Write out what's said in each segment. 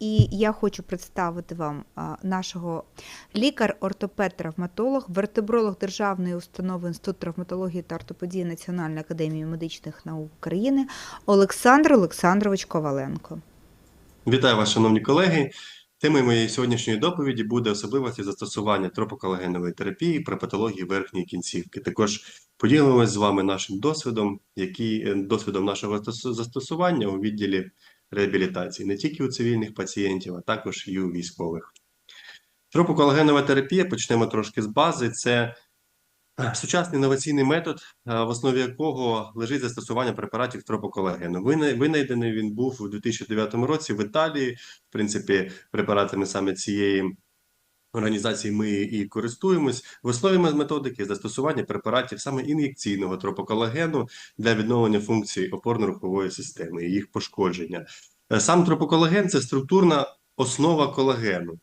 І я хочу представити вам нашого лікар-ортопед-травматолог, вертебролог Державної установи Інститут травматології та ортопедії Національної академії медичних наук України Олександр Олександрович Коваленко. Вітаю вас, шановні колеги. Темою моєї сьогоднішньої доповіді буде особливості застосування тропоколагенової терапії при патології верхньої кінцівки. Також поділимось з вами нашим досвідом, який е, досвідом нашого застосування у відділі реабілітації не тільки у цивільних пацієнтів, а також і у військових. Тропоколагенова терапія почнемо трошки з бази. Це е, сучасний інноваційний метод, е, в основі якого лежить застосування препаратів тропоколагену. Винайдений він був у 2009 році в Італії. В принципі, препаратами саме цієї організації ми і користуємось. В основі методики застосування препаратів саме ін'єкційного тропоколагену для відновлення функцій опорно-рухової системи і їх пошкодження. Е, Сам тропоколаген це структурна основа колагену.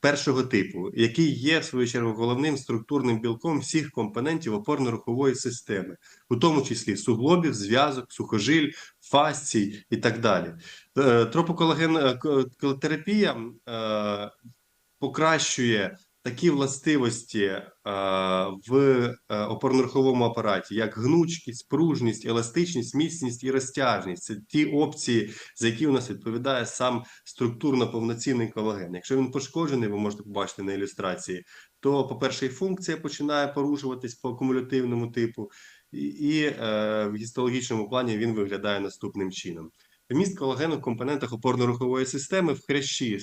Першого типу, який є в свою чергу головним структурним білком всіх компонентів опорно-рухової системи, у тому числі суглобів, зв'язок, сухожиль, фасцій і так далі. Е, Тропоколагенотерапія е, покращує такі властивості е, в е, опорно-руховому апараті, як гнучкість, пружність, еластичність, міцність і розтяжність. Це ті опції, за які у нас відповідає сам структурно повноцінний колаген. Якщо він пошкоджений, ви можете побачити на ілюстрації, то, по-перше, і функція починає порушуватись по акумулятивному типу, і, і е, в гістологічному плані він виглядає наступним чином. Вміст колагену в компонентах опорно-рухової системи в хрящі е,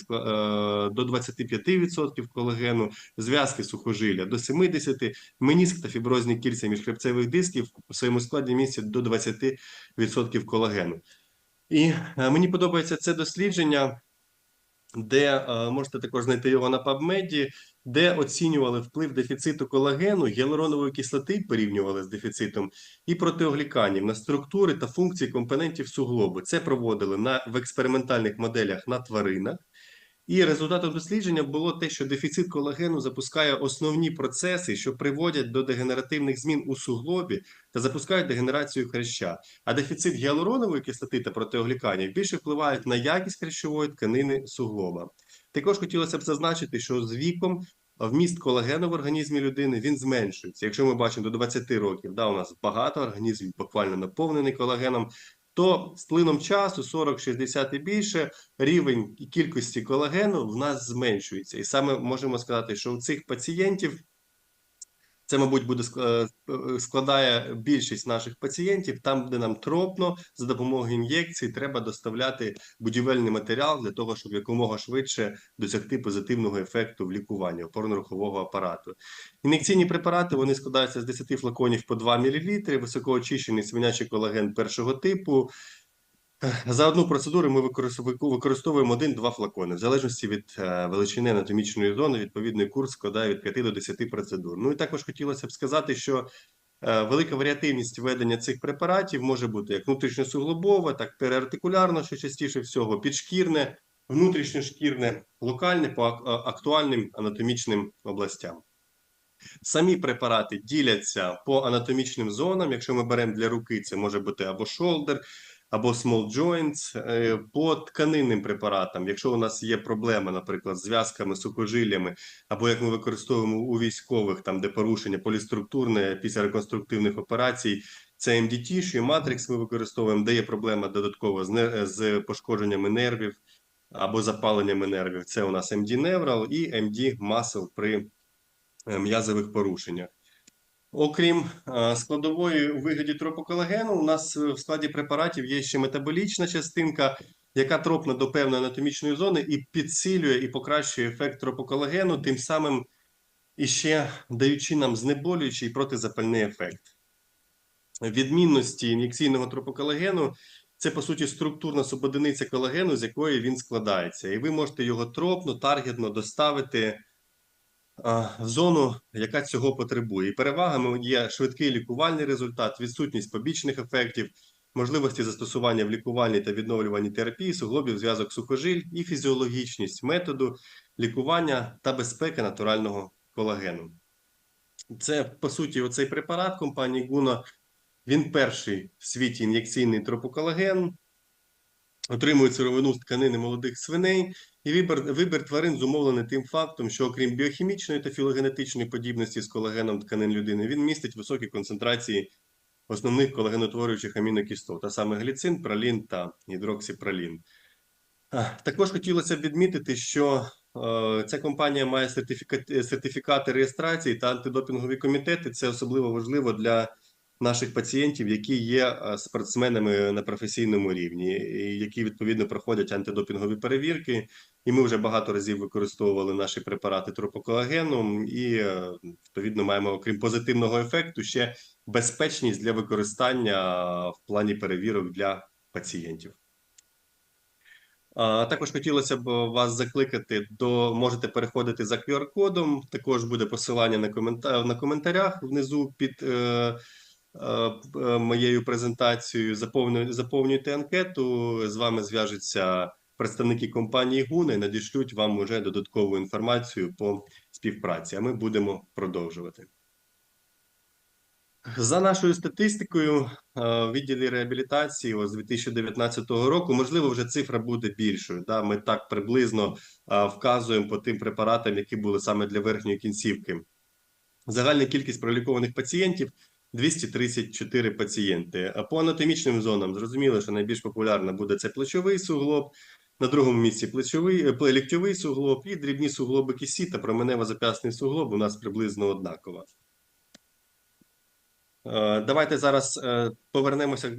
до 25% колагену, зв'язки сухожилля до 70%, меніск та фіброзні кільця міжхребцевих дисків у своєму складі містять до 20% колагену. І е, мені подобається це дослідження, де е, можете також знайти його на PubMed, де оцінювали вплив дефіциту колагену, гіалуронової кислоти порівнювали з дефіцитом і протиогліканів на структури та функції компонентів суглобу. Це проводили на в експериментальних моделях на тваринах. І результатом дослідження було те, що дефіцит колагену запускає основні процеси, що приводять до дегенеративних змін у суглобі та запускають дегенерацію хряща. А дефіцит гіалуронової кислоти та протеогліканів більше впливають на якість хрящової тканини суглоба. Також хотілося б зазначити, що з віком вміст колагену в організмі людини він зменшується. Якщо ми бачимо до 20 років, да, у нас багато організм буквально наповнений колагеном. То з плином часу 40, 60 і більше рівень кількості колагену в нас зменшується. І саме можемо сказати, що у цих пацієнтів це, мабуть, буде ск- е, складає більшість наших пацієнтів, там, де нам тропно за допомогою ін'єкцій, треба доставляти будівельний матеріал для того, щоб якомога швидше досягти позитивного ефекту в лікуванні опорно-рухового апарату. Ін'єкційні препарати вони складаються з 10 флаконів по 2 мл, високоочищений свинячий колаген першого типу. За одну процедуру ми використ- використовуємо один-два флакони, в залежності від е, величини анатомічної зони, відповідний курс складає від 5 до 10 процедур. Ну і також хотілося б сказати, що е, велика варіативність введення цих препаратів може бути як внутрішньосуглобова, так переартикулярно, що частіше всього, підшкірне, внутрішньошкірне, локальне по актуальним анатомічним областям. Самі препарати діляться по анатомічним зонам. Якщо ми беремо для руки, це може бути або shoulder, або small joints. Е, По тканинним препаратам, якщо у нас є проблема, наприклад, з зв'язками, сухожиллями, або як ми використовуємо у військових, там де порушення поліструктурне після реконструктивних операцій, це MDT, Tissue, Matrix ми використовуємо, де є проблема додатково з, з пошкодженнями нервів або запаленнями нервів. Це у нас MD Neural і MD Muscle при е, м'язових порушеннях. Окрім е, складової у вигляді тропоколагену, у нас е, в складі препаратів є ще метаболічна частинка, яка тропна до певної анатомічної зони і підсилює і покращує ефект тропоколагену, тим самим іще даючи нам знеболюючий протизапальний ефект. Відмінності ін'єкційного тропоколагену це по суті структурна субодиниця колагену, з якої він складається, і ви можете його тропно, таргетно доставити в зону, яка цього потребує. І перевагами є швидкий лікувальний результат, відсутність побічних ефектів, можливості застосування в лікувальній та відновлювальній терапії, суглобів, зв'язок сухожиль і фізіологічність методу лікування та безпека натурального колагену. Це по суті оцей препарат компанії Гуна. Він перший в світі ін'єкційний тропоколаген. отримують сировину з тканини молодих свиней, і вибір, вибір тварин зумовлений тим фактом, що окрім біохімічної та філогенетичної подібності з колагеном тканин людини, він містить високі концентрації основних колагенотворюючих амінокислот, а саме гліцин, пролін та гідроксипролін. Також хотілося б відмітити, що е, ця компанія має сертифікати, сертифікати реєстрації та антидопінгові комітети. Це особливо важливо для наших пацієнтів, які є е, спортсменами на професійному рівні, і які відповідно проходять антидопінгові перевірки. І ми вже багато разів використовували наші препарати тропоколагену, і е, відповідно маємо, окрім позитивного ефекту, ще безпечність для використання в плані перевірок для пацієнтів. Також хотілося б вас закликати до можете переходити за QR-кодом. Також буде посилання на коментар на коментарях внизу під е, е, е, моєю презентацією. Заповнюйте анкету. З вами зв'яжуться представники компанії Гуна і надішлють вам уже додаткову інформацію по співпраці. А ми будемо продовжувати. За нашою статистикою, е, в відділі реабілітації з 2019 року, можливо, вже цифра буде більшою. Да? Ми так приблизно е, вказуємо по тим препаратам, які були саме для верхньої кінцівки. Загальна кількість пролікованих пацієнтів 234 пацієнти. По анатомічним зонам зрозуміло, що найбільш популярна буде це плечовий суглоб. На другому місці плечовий е, ліктьовий суглоб і дрібні суглоби кісі та променево-зап'ясний суглоб у нас приблизно однакова. Е, Давайте зараз е, повернемося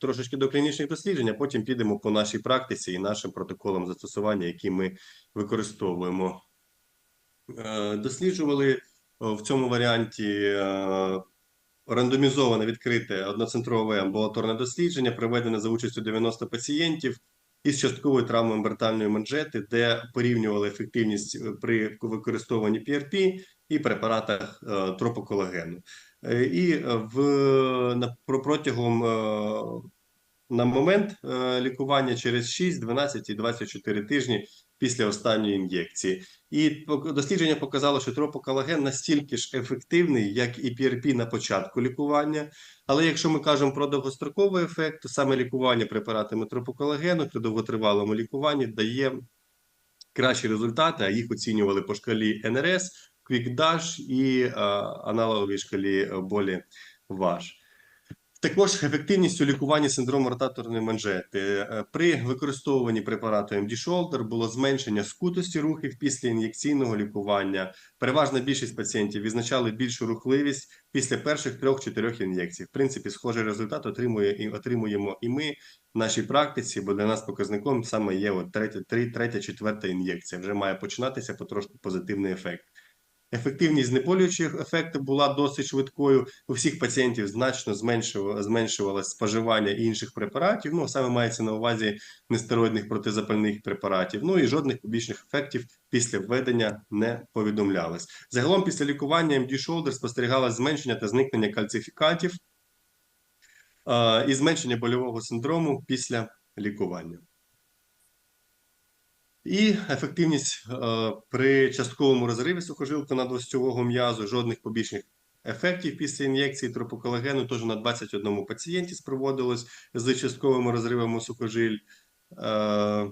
трошечки до клінічних досліджень, а потім підемо по нашій практиці і нашим протоколам застосування, які ми використовуємо. Досліджували в цьому варіанті рандомізоване відкрите одноцентрове амбулаторне дослідження, проведене за участю 90 пацієнтів із частковою травмою амбертальної манжети, де порівнювали ефективність е, при використовуванні PRP і препаратах е, тропоколагену. Е, І в на про- протягом на момент лікування через 6, 12 і 24 тижні після останньої ін'єкції. І дослідження показало, що тропоколаген настільки ж ефективний, як і PRP на початку лікування. Але якщо ми кажемо про довгостроковий ефект, то саме лікування препаратами тропоколагену при довготривалому лікуванні дає кращі результати, а їх оцінювали по шкалі НРС, QuickDash і е, аналоговій шкалі болі ВАЖ. Також ефективність у лікуванні синдрому ротаторної манжети. Е, При використовуванні препарату MD Shoulder було зменшення скутості рухів після ін'єкційного лікування. Переважна більшість пацієнтів відзначали більшу рухливість після перших трьох-чотирьох ін'єкцій. В принципі, схожий результат отримує і отримуємо і ми в нашій практиці, бо для нас показником саме є от третя, третя, четверта ін'єкція. Вже має починатися потрошку позитивний ефект. Ефективність знеболюючих ефектів була досить швидкою. У всіх пацієнтів значно зменшувало, зменшувалось споживання інших препаратів. Ну, саме мається на увазі нестероїдних протизапальних препаратів. Ну і жодних побічних ефектів після введення не повідомлялось. Загалом після лікування MD Shoulder спостерігалось зменшення та зникнення кальцифікатів е, і зменшення больового синдрому після лікування. І ефективність е, при частковому розриві сухожилка надвостьового м'язу, жодних побічних ефектів після ін'єкції тропоколагену, теж на 21 пацієнті спроводилось з частковими розривами сухожиль. Е,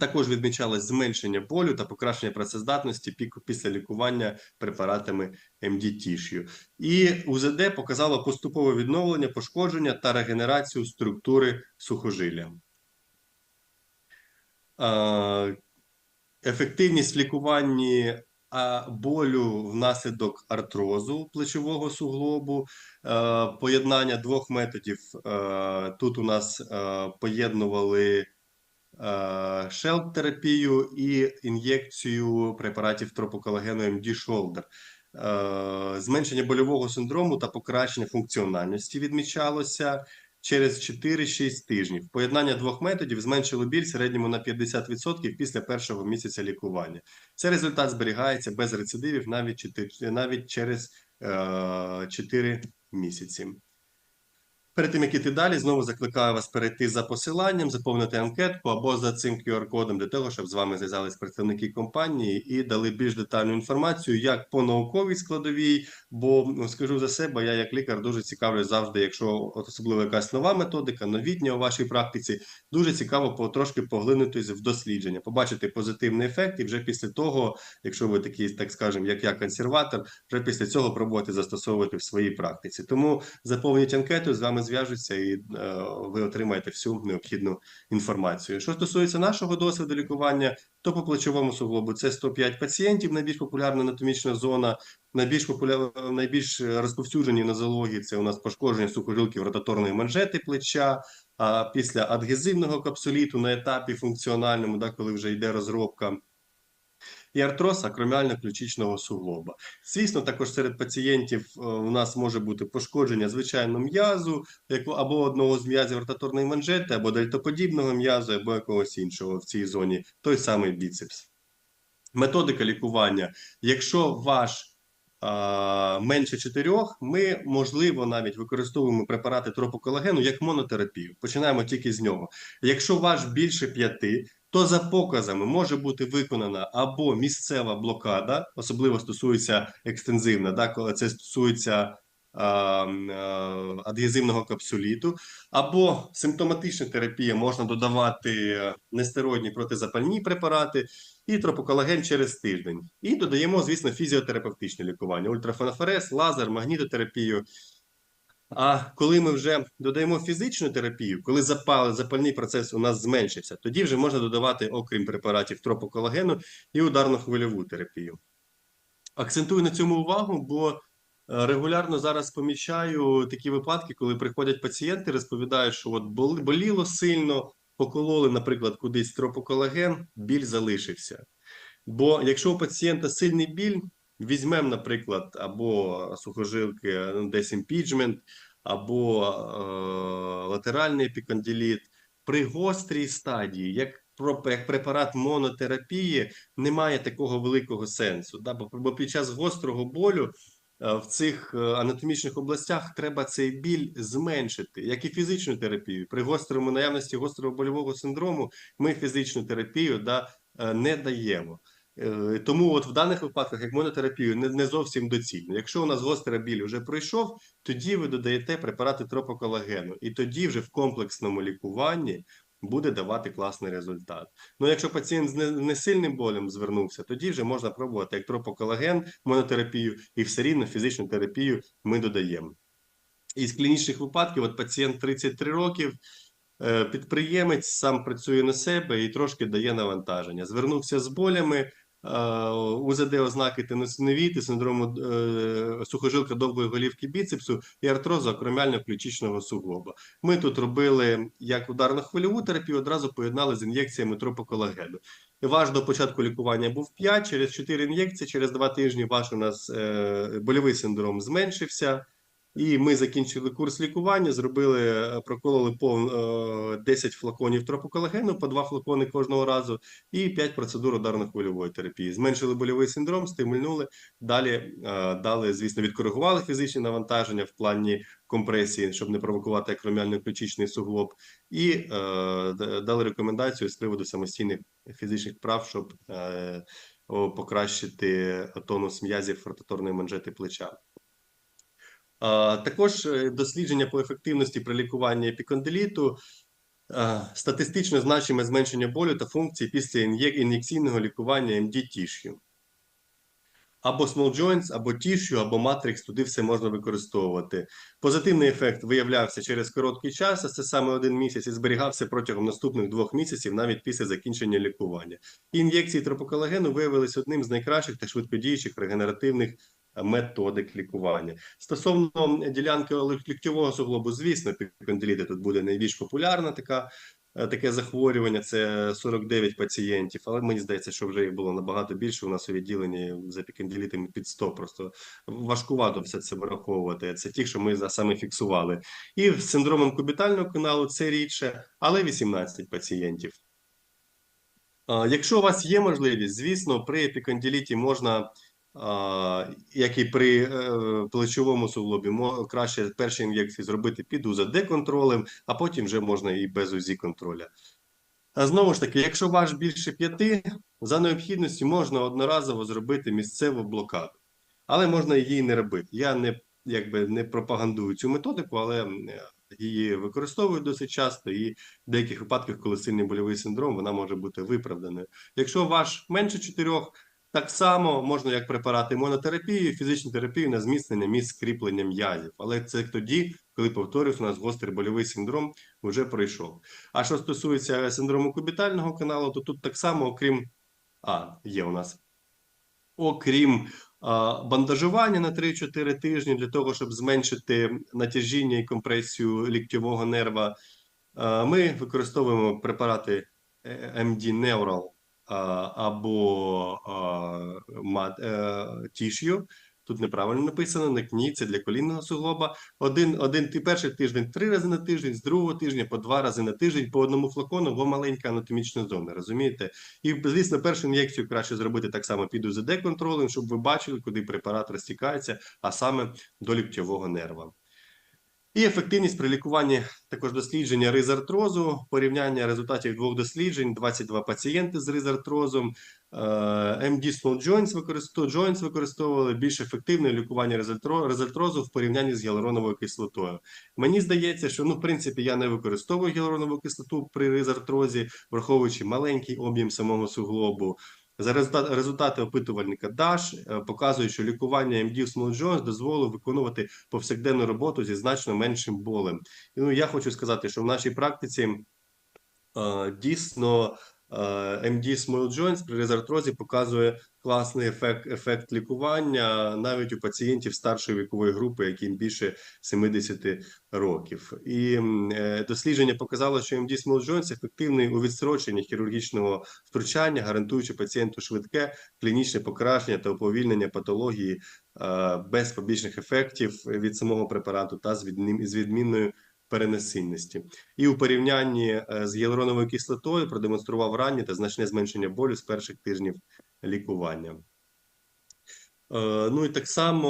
також відмічалось зменшення болю та покращення працездатності після лікування препаратами Tissue. І УЗД показало поступове відновлення, пошкодження та регенерацію структури сухожилля. Е, Ефективність в лікуванні а, болю внаслідок артрозу плечового суглобу, е, поєднання двох методів. Е, Тут у нас е, поєднували шелп-терапію і ін'єкцію препаратів тропоколагену MD Shoulder. Е, Зменшення больового синдрому та покращення функціональності відмічалося через 4-6 тижнів. Поєднання двох методів зменшило біль середньому на 50% після першого місяця лікування. Цей результат зберігається без рецидивів навіть, навіть через е, 4 місяці. Перед тим, як іти далі, знову закликаю вас перейти за посиланням, заповнити анкетку або за цим QR-кодом для того, щоб з вами зв'язались представники компанії і дали більш детальну інформацію, як по науковій складовій. Бо ну, скажу за себе, я як лікар дуже цікавлюсь завжди, якщо особливо якась нова методика, новітня у вашій практиці, дуже цікаво потрошки поглинутись в дослідження, побачити позитивний ефект, і вже після того, якщо ви такий, так скажемо, як я консерватор, вже після цього пробувати застосовувати в своїй практиці. Тому заповніть анкету, з вами зв'яжуться і е, ви отримаєте всю необхідну інформацію. Що стосується нашого досвіду лікування, то по плечовому суглобу це 105 пацієнтів, найбільш популярна анатомічна зона. Найбільш популяр... найбільш розповсюджені нозології це у нас пошкодження сухожилків ротаторної манжети плеча. А після адгезивного капсуліту на етапі функціональному, да, коли вже йде розробка, і артроз акроміально-ключичного суглоба. Звісно, також серед пацієнтів е, у нас може бути пошкодження звичайно м'язу, або одного з м'язів ротаторної манжети, або дельтоподібного м'язу, або якогось іншого в цій зоні, той самий біцепс. Методика лікування. Якщо ваш менше чотирьох, ми можливо навіть використовуємо препарати тропоколагену як монотерапію. Починаємо тільки з нього. Якщо ваш більше п'яти, то за показами може бути виконана або місцева блокада, особливо стосується екстензивна, да, коли це стосується адгезивного капсуліту, або симптоматична терапія можна додавати нестероїдні протизапальні препарати і тропоколаген через тиждень. І додаємо, звісно, фізіотерапевтичне лікування: ультрафанофорез, лазер, магнітотерапію. А коли ми вже додаємо фізичну терапію, коли запали, запальний процес у нас зменшився, тоді вже можна додавати, окрім препаратів тропоколагену, і ударно-хвильову терапію. Акцентую на цьому увагу, бо е, регулярно зараз помічаю такі випадки, коли приходять пацієнти, розповідають, що от боліло сильно, покололи, наприклад, кудись тропоколаген, біль залишився. Бо якщо у пацієнта сильний біль, візьмемо, наприклад, або сухожилки, ну, десь імпіджмент, або е, латеральний епікондиліт, при гострій стадії, як, як препарат монотерапії, немає такого великого сенсу. Да? Бо, під час гострого болю е, в цих е, анатомічних областях треба цей біль зменшити, як і фізичну терапію. При гострому наявності гострого больового синдрому ми фізичну терапію да, е, не даємо. Е, Тому от в даних випадках, як монотерапію, не, не зовсім доцільно. Якщо у нас гострий біль вже пройшов, тоді ви додаєте препарати тропоколагену, і тоді вже в комплексному лікуванні буде давати класний результат. Ну, якщо пацієнт з не- несильним болем звернувся, тоді вже можна пробувати як тропоколаген, монотерапію, і все рівно фізичну терапію ми додаємо. Із клінічних випадків, от пацієнт 33 років, е, підприємець сам працює на себе і трошки дає навантаження. Звернувся з болями, УЗД ознаки теносиновіти, синдрому е, сухожилка довгої голівки біцепсу і артрозу акроміально-ключичного суглоба. Ми тут робили як ударно-хвильову терапію, одразу поєднали з ін'єкціями тропоколагену. Ваш до початку лікування був 5, через 4 ін'єкції, через 2 тижні ваш у нас е, больовий синдром зменшився. І ми закінчили курс лікування, зробили, е, прокололи пов, е, 10 флаконів тропоколагену, по 2 флакони кожного разу, і 5 процедур ударно-хвильової терапії. Зменшили больовий синдром, стимульнули, далі е, дали, звісно, відкоригували фізичні навантаження в плані компресії, щоб не провокувати акроміально-ключичний суглоб, і е, дали рекомендацію з приводу самостійних фізичних прав, щоб е, покращити тонус м'язів ротаторної манжети плеча. Також е, дослідження по ефективності при лікуванні епікондиліту, статистично значиме зменшення болю та функції після ін'єкційного лікування MD тішю. Або small joints, або tissue, або матрикс, туди все можна використовувати. Позитивний ефект виявлявся через короткий час, а це саме один місяць, і зберігався протягом наступних двох місяців, навіть після закінчення лікування. Ін'єкції тропоколагену виявилися одним з найкращих та швидкодіючих регенеративних методик лікування. Стосовно ділянки ліктьового суглобу, звісно, епікондиліти тут буде найбільш популярна така. е, Таке захворювання це 49 пацієнтів, але мені здається, що вже їх було набагато більше. У нас у відділенні з епікондилітами під 100. Просто важкувато все це враховувати. Це ті, що ми саме фіксували. І з синдромом кубітального каналу це рідше, але 18 пацієнтів. Якщо у вас є можливість, звісно, при епікондиліті можна як і при е, плечовому суглобі, краще перші ін'єкції зробити під УЗД-контролем, а потім вже можна і без УЗІ-контроля. А знову ж таки, якщо ваш більше п'яти, за необхідністю можна одноразово зробити місцеву блокаду, але можна її не робити. Я не якби не пропагандую цю методику, але її використовують досить часто, і в деяких випадках, коли сильний больовий синдром, вона може бути виправданою. Якщо ваш менше чотирьох, так само можна як препарати монотерапії, фізичну терапію на зміцнення місць скріплення м'язів. Але це тоді, коли повторюсь, у нас гострий больовий синдром вже пройшов. А що стосується синдрому кубітального каналу, то тут так само, окрім а, є у нас. Окрім а, бандажування на 3-4 тижні для того, щоб зменшити натяжіння і компресію ліктьового нерва, а, ми використовуємо препарати е, MD Neural а, або е, Tissue. Тут неправильно написано, не КНІ, це для колінного суглоба. Один, один перший тиждень три рази на тиждень, з другого тижня по два рази на тиждень, по одному флакону, бо маленька анатомічна зона, розумієте? І, звісно, першу ін'єкцію краще зробити так само під УЗД-контролем, щоб ви бачили, куди препарат розтікається, а саме до ліктьового нерва. І ефективність при лікуванні також дослідження ризартрозу, порівняння результатів двох досліджень, 22 пацієнти з ризартрозом, е, MD Small Joints використовували, Joints використовували більш ефективне лікування резартрозу в порівнянні з гіалуроновою кислотою. Мені здається, що ну, в принципі, я не використовую гіалуронову кислоту при ризартрозі, враховуючи маленький об'єм самого суглобу. За результати опитувальника DASH е, показують, що лікування в Small Jones дозволило виконувати повсякденну роботу зі значно меншим болем. І, ну, я хочу сказати, що в нашій практиці е, дійсно MD Small Joints при резартрозі показує класний ефект, ефект лікування навіть у пацієнтів старшої вікової групи, яким більше 70 років. І е, дослідження показало, що MD Small Joints ефективний у відстроченні хірургічного втручання, гарантуючи пацієнту швидке клінічне покращення та уповільнення патології е, без побічних ефектів від самого препарату та з відмінною переносинності. І у порівнянні е, з гіалуроновою кислотою продемонстрував раннє та значне зменшення болю з перших тижнів лікування. Е, Ну і так само,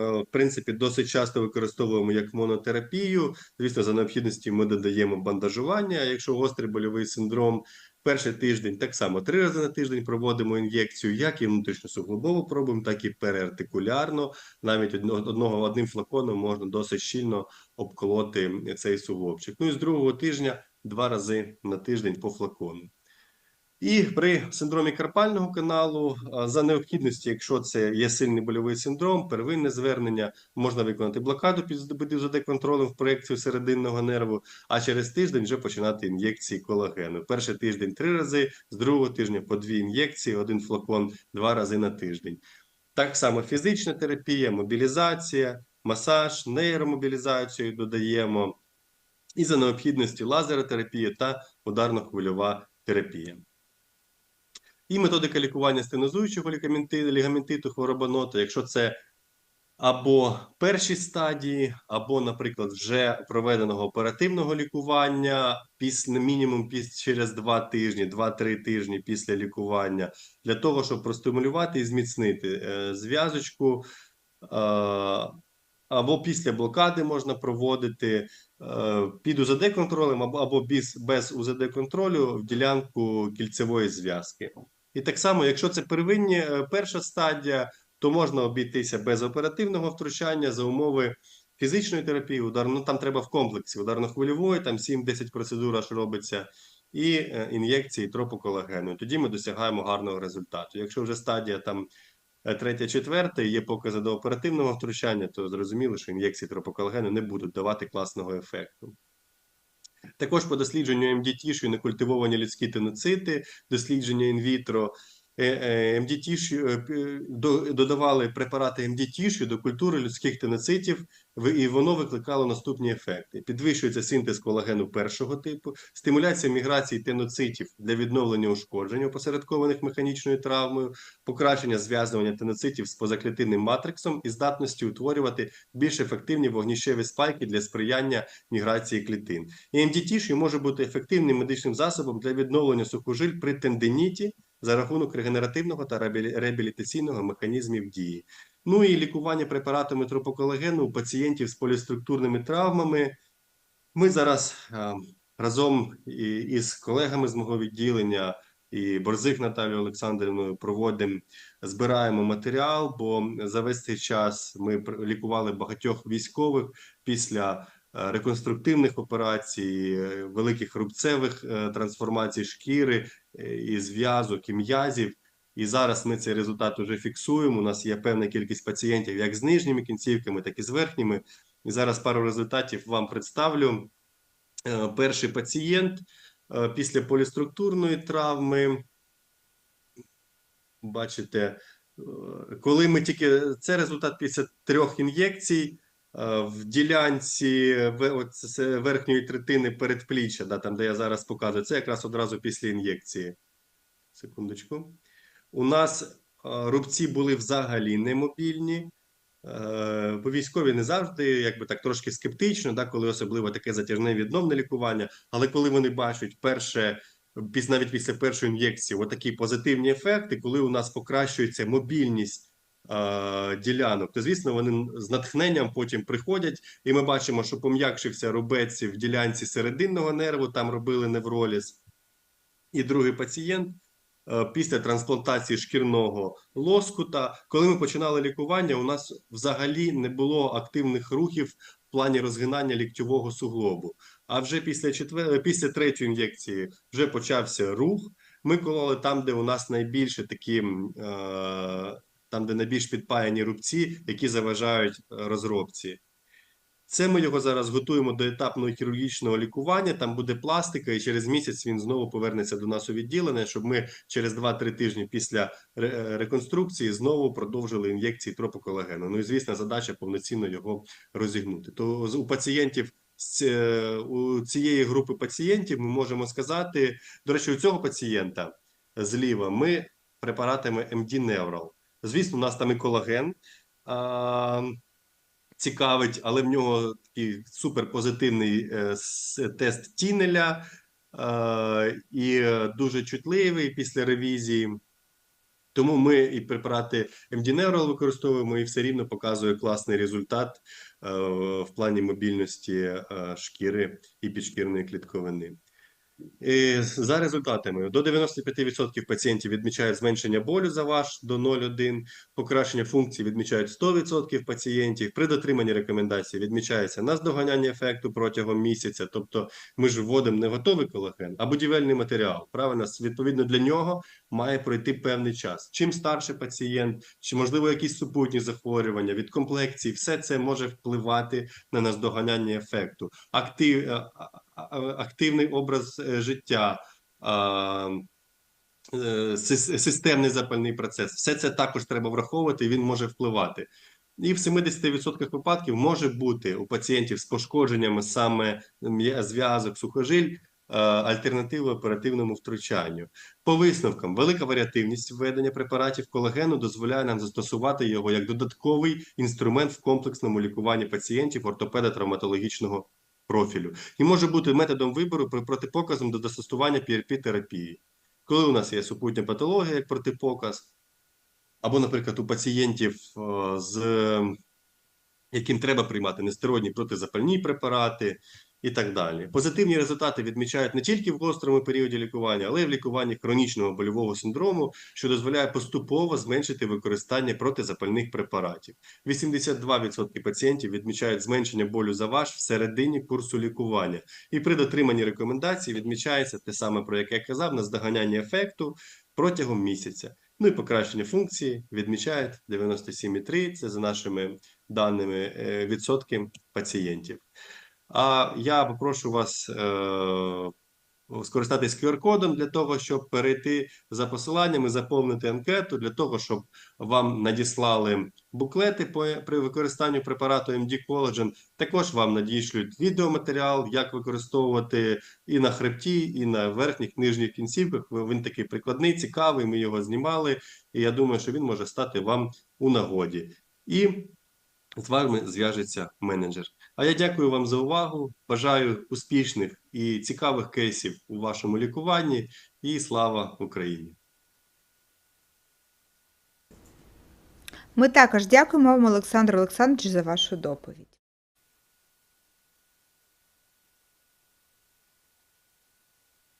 е, в принципі, досить часто використовуємо як монотерапію. Звісно, за необхідності ми додаємо бандажування. Якщо гострий больовий синдром, перший тиждень так само три рази на тиждень проводимо ін'єкцію, як і внутрішньосуглобову пробуємо, так і переартикулярно. Навіть одно- одного одним флаконом можна досить щільно обколоти цей суглобчик. Ну і з другого тижня два рази на тиждень по флакону. І при синдромі карпального каналу за необхідності, якщо це є сильний больовий синдром, первинне звернення можна виконати блокаду під УЗД контролем в проекцію серединного нерву, а через тиждень вже починати ін'єкції колагену. Перший тиждень три рази, з другого тижня по дві ін'єкції, один флакон два рази на тиждень. Так само фізична терапія, мобілізація, масаж, нейромобілізацію додаємо, і за необхідності лазеротерапія та ударно-хвильова терапія. І методика лікування стенозуючого лігаментиту, лігаментиту хворобонота, якщо це або перші стадії, або, наприклад, вже проведеного оперативного лікування після мінімум піс, через 2 тижні, 2-3 тижні після лікування, для того, щоб простимулювати і зміцнити е, зв'язочку. Е, або після блокади можна проводити е, під УЗД контролем, або без, без УЗД контролю в ділянку кільцевої зв'язки. І так само, якщо це первинні, е, перша стадія, то можна обійтися без оперативного втручання за умови фізичної терапії, удар, ну там треба в комплексі ударно-хвильової, там 7-10 процедур аж робиться, і е, ін'єкції тропоколагену. Тоді ми досягаємо гарного результату. Якщо вже стадія там е, третя, четверта, є покази до оперативного втручання, то зрозуміло, що ін'єкції тропоколагену не будуть давати класного ефекту. Також по дослідженню що не некультивовані людські тиноцити, дослідження інвітро. МД-тішю додавали препарати МД-тішю до культури людських тиноцитів, і воно викликало наступні ефекти: підвищується синтез колагену першого типу, стимуляція міграції тиноцитів для відновлення ушкоджень, опосередкованих механічною травмою, покращення зв'язування тиноцитів з позаклітинним матриксом і здатності утворювати більш ефективні вогнищеві спайки для сприяння міграції клітин. І МД-тішю може бути ефективним медичним засобом для відновлення сухожиль при тендиніті за рахунок регенеративного та реабілітаційного механізмів дії. Ну і лікування препаратами тропоколагену у пацієнтів з поліструктурними травмами. Ми зараз е, разом із колегами з мого відділення і Борзих Наталією Олександрівною проводимо, збираємо матеріал, бо за весь цей час ми лікували багатьох військових після реконструктивних операцій, е, великих рубцевих е, трансформацій шкіри е, і зв'язок і м'язів. І зараз ми цей результат уже фіксуємо. У нас є певна кількість пацієнтів як з нижніми кінцівками, так і з верхніми. І зараз пару результатів вам представлю. Е, Перший пацієнт е, після поліструктурної травми. Бачите, е, коли ми тільки це результат після трьох ін'єкцій е, в ділянці ве- верхньої третини передпліччя, да, там де я зараз показую, це якраз одразу після ін'єкції. Секундочку. У нас е, рубці були взагалі немобільні. Е, Бо військові не завжди, якби так трошки скептично, да, коли особливо таке затяжне відновне лікування. Але коли вони бачать перше, навіть після першої ін'єкції, отакі позитивні ефекти, коли у нас покращується мобільність е, ділянок, то звісно вони з натхненням потім приходять, і ми бачимо, що пом'якшився рубець в ділянці серединного нерву, там робили невроліз. І другий пацієнт е, після трансплантації шкірного лоскута, коли ми починали лікування, у нас взагалі не було активних рухів в плані розгинання ліктьового суглобу. А вже після четвер... після третьої ін'єкції вже почався рух. Ми кололи там, де у нас найбільше такі, е... там, де найбільш підпаяні рубці, які заважають е, розробці. Це ми його зараз готуємо до етапного хірургічного лікування. Там буде пластика, і через місяць він знову повернеться до нас у відділення, щоб ми через 2-3 тижні після е, реконструкції знову продовжили ін'єкції тропоколагену. Ну і звісно, задача повноцінно його розігнути. То у пацієнтів е, у цієї групи пацієнтів ми можемо сказати. До речі, у цього пацієнта зліва ми препаратами MD Neural. Звісно, у нас там і колаген. А, цікавить, але в нього такий суперпозитивний е, тест Тінеля е, і дуже чутливий після ревізії. Тому ми і препарати Neural використовуємо і все рівно показує класний результат е, в плані мобільності е, шкіри і підшкірної клітковини. За результатами до 95% пацієнтів відмічають зменшення болю за ваш до 0,1, покращення функцій відмічають 100% пацієнтів. При дотриманні рекомендацій відмічається наздоганяння ефекту протягом місяця. Тобто ми ж вводимо не готовий колаген, а будівельний матеріал. Правильно, відповідно для нього має пройти певний час. Чим старший пацієнт, чи можливо якісь супутні захворювання від комплекції, все це може впливати на наздоганяння ефекту. Актив, е, активний образ е, життя. е, сис- Системний запальний процес, все це також треба враховувати, він може впливати. І в 70% випадків може бути у пацієнтів з пошкодженнями саме зв'язок, сухожиль, е, альтернативи оперативному втручанню. По висновкам, велика варіативність введення препаратів колагену дозволяє нам застосувати його як додатковий інструмент в комплексному лікуванні пацієнтів ортопеда травматологічного профілю і може бути методом вибору при протипоказом до застосування PRP-терапії. Коли у нас є супутня патологія як протипоказ, або, наприклад, у пацієнтів е, з яким треба приймати нестероїдні протизапальні препарати і так далі. Позитивні результати відмічають не тільки в гострому періоді лікування, але й в лікуванні хронічного больового синдрому, що дозволяє поступово зменшити використання протизапальних препаратів. 82% пацієнтів відмічають зменшення болю за ваш в середині курсу лікування. І при дотриманні рекомендацій відмічається те саме, про яке я казав, наздоганяння ефекту протягом місяця. Ну і покращення функції відмічають 97,3, це за нашими даними е, відсотки пацієнтів. А я попрошу вас е, скористатись QR-кодом для того, щоб перейти за посиланням і заповнити анкету для того, щоб вам надіслали буклети по, при використанні препарату MD Collagen. Також вам надішлють відеоматеріал, як використовувати і на хребті, і на верхніх нижніх кінцівках. Він такий прикладний, цікавий. Ми його знімали, і я думаю, що він може стати вам у нагоді. І з вами зв'яжеться менеджер. А я дякую вам за увагу. Бажаю успішних і цікавих кейсів у вашому лікуванні. І слава Україні! Ми також дякуємо вам, Олександр Олександрович, за вашу доповідь.